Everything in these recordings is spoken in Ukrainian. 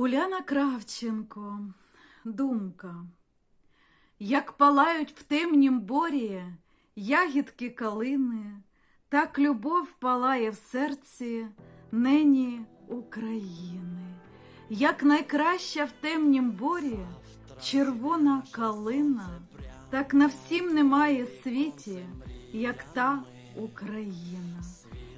Уляна Кравченко, думка. Як палають в темнім борі ягідки калини, так любов палає в серці нені України. Як найкраща в темнім борі червона калина, так на всім немає світі, як та Україна.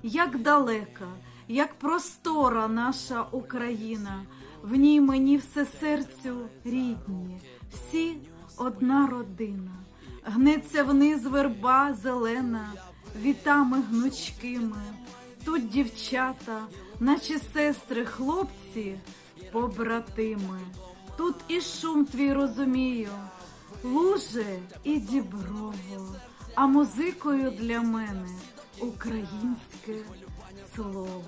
Як далека, як простора наша Україна, в ній мені все серцю рідні, всі одна родина, гнеться вниз верба зелена, вітами гнучкими. Тут дівчата, наче сестри, хлопці, побратими. Тут і шум твій розумію, луже і діброво, а музикою для мене українське слово.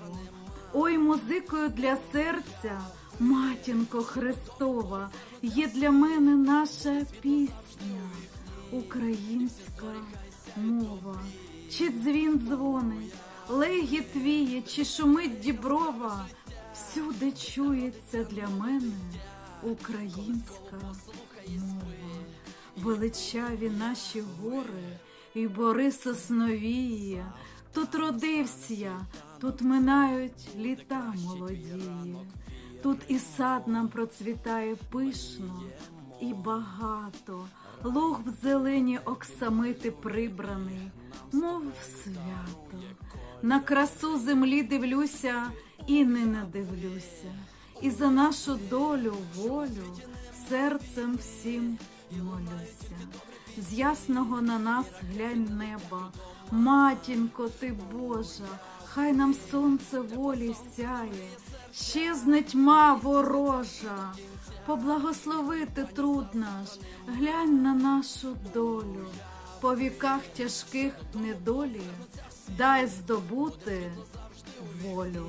Ой, музикою для серця, матінко Христова, є для мене наша пісня, українська мова. Чи дзвін дзвонить, легіт віє, чи шумить діброва, всюди чується для мене українська мова. Величаві наші гори і бори сосновії. Тут родився тут минають літа молодії. Тут і сад нам процвітає пишно і багато, луг в зелені оксамити прибраний, мов свято. На красу землі дивлюся і не надивлюся, і за нашу долю, волю серцем всім молюся. З ясного на нас глянь неба, матінко ти Божа, хай нам сонце волі сяє, щезне тьма ворожа, поблагословити труд наш, глянь на нашу долю, по віках тяжких недолі, дай здобути волю.